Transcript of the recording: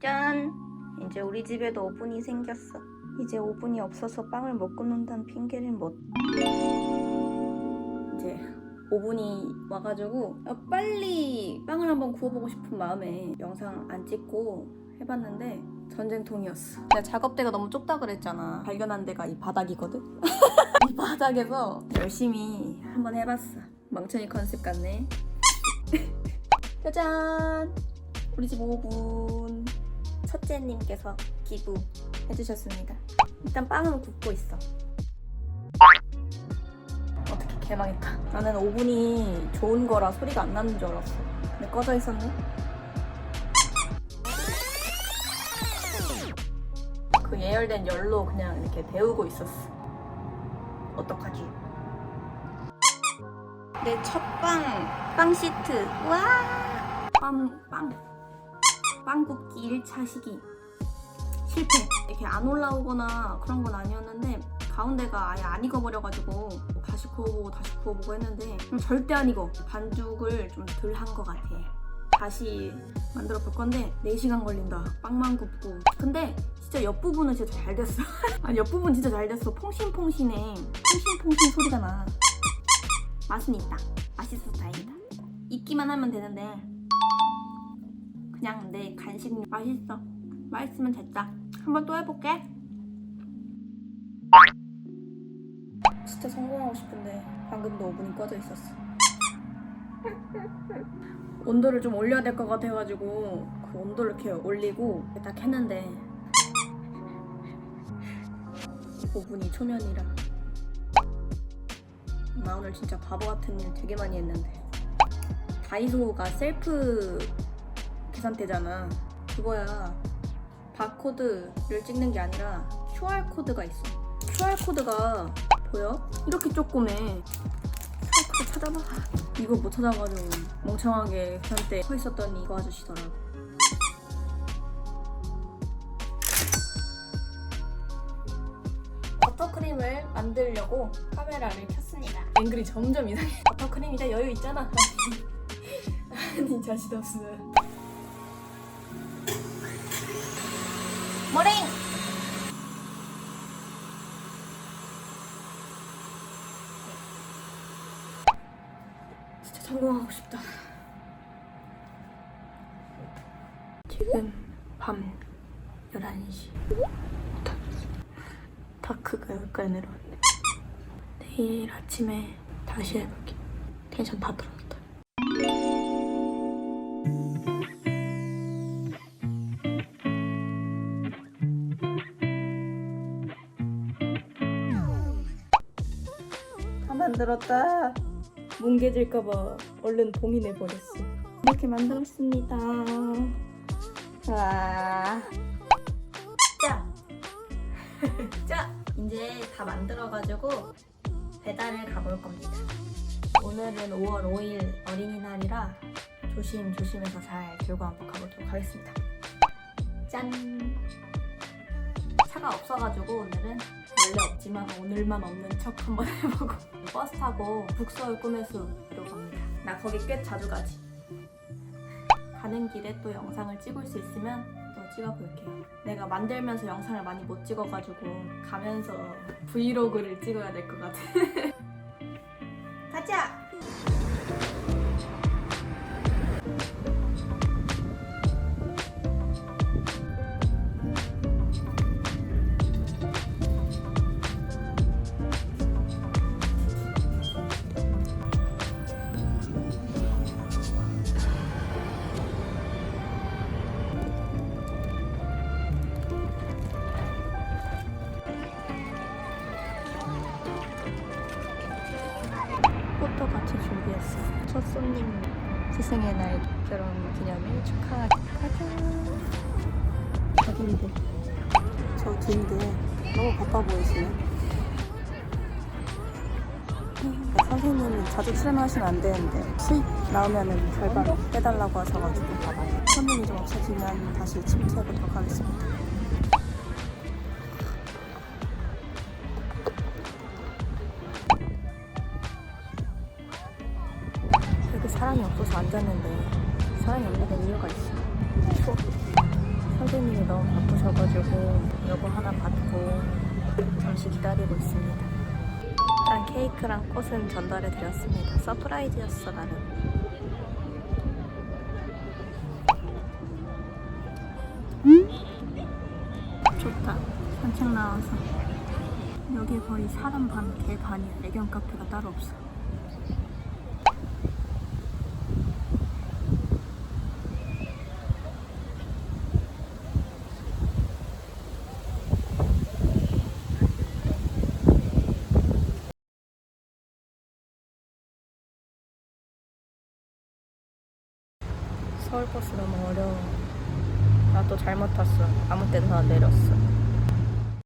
짠! 이제 우리 집에도 오븐이 생겼어. 이제 오븐이 없어서 빵을 못 굽는다는 핑계를 못. 이제 오븐이 와가지고 아, 빨리 빵을 한번 구워보고 싶은 마음에 영상 안 찍고 해봤는데 전쟁통이었어. 내가 작업대가 너무 좁다 그랬잖아. 발견한 데가 이 바닥이거든. 이 바닥에서 열심히 한번 해봤어. 멍청이 컨셉 같네. 짜잔! 우리 집 오븐. 첫째님께서 기부해주셨습니다. 일단 빵은 굽고 있어. 어떻게 개망했다. 나는 오븐이 좋은 거라 소리가 안 나는 줄 알았어. 근데 꺼져 있었네. 그 예열된 열로 그냥 이렇게 데우고 있었어. 어떡하지? 내 첫 빵, 빵 시트. 와! 빵, 빵. 빵 굽기 1차 시기. 실패. 이렇게 안 올라오거나 그런 건 아니었는데 가운데가 아예 안 익어버려가지고 다시 구워보고 다시 구워보고 했는데 음, 절대 안 익어. 반죽을 좀 덜 한 것 같아. 다시 만들어 볼 건데 4시간 걸린다. 빵만 굽고. 근데 진짜 옆부분은 진짜 잘 됐어. 아니 옆부분 진짜 잘 됐어. 퐁신퐁신해. 퐁신퐁신 소리가 나. 맛은 있다. 맛있어서 다행이다. 익기만 하면 되는데 그냥 내 간식 맛있어. 맛있으면 됐다. 한번 또 해볼게. 진짜 성공하고 싶은데 방금도 오븐이 꺼져 있었어. 온도를 좀 올려야 될 것 같아가지고 그 온도를 이렇게 올리고 딱 했는데 오븐이 초면이라 나 오늘 진짜 바보 같은 일 되게 많이 했는데 다이소가 셀프 계산대잖아. 그거야. 바코드를 찍는 게 아니라 QR코드가 있어. QR코드가 보여? 이렇게 조그매. QR코드 찾아봐. 이거 못 찾아가지고 멍청하게 계산대 서 있었더니 이거 아저씨더라고. 버터크림을 만들려고 카메라를 켰습니다. 앵글이 점점 이상해. 버터크림이자 여유 있잖아. 아니 자신 없어 머랭! 진짜 성공하고 싶다. 지금 밤 11시. 다크가 여기까지 내려왔네. 내일 아침에 다시 해볼게. 텐션 다 떨어졌다. 다 만들었다. 뭉개질까봐 얼른 봉인해버렸어. 이렇게 만들었습니다. 와. 자. 자. 이제 다 만들어가지고 배달을 가볼 겁니다. 오늘은 5월 5일 어린이날이라 조심 조심해서 잘 들고 한번 가보도록 하겠습니다. 짠! 차가 없어가지고 오늘은 원래 없지만 오늘만 없는 척 한번 해보고 버스 타고 북서울 꿈의 숲으로 갑니다. 나 거기 꽤 자주 가지. 가는 길에 또 영상을 찍을 수 있으면 또 찍어볼게요. 내가 만들면서 영상을 많이 못 찍어가지고 가면서 브이로그를 찍어야 될 것 같아. 꽃도 같이 준비했어. 첫 손님 스승의 날 결혼 기념일 축하하게 가자. 저긴데 저 뒤인데 너무 바빠 보이시네. 선생님이 자주 출연하시면 안 되는데 수익 나오면은 절반 빼달라고 하셔가지고 손님이 좀 없어지면 다시 침투해보도록 하겠습니다. 사람이 없어서 앉았는데 사람이 없는 데 이유가 있어. 추워. 선생님이 너무 바쁘셔가지고 요거 하나 받고 잠시 기다리고 있습니다. 일단 케이크랑 꽃은 전달해 드렸습니다. 서프라이즈였어 나는. 좋다. 산책 나와서. 여기 거의 사람 반, 개 반이야. 애견 카페가 따로 없어. 서울버스 너무 어려워. 나 또 잘못 탔어. 아무 때나 내렸어.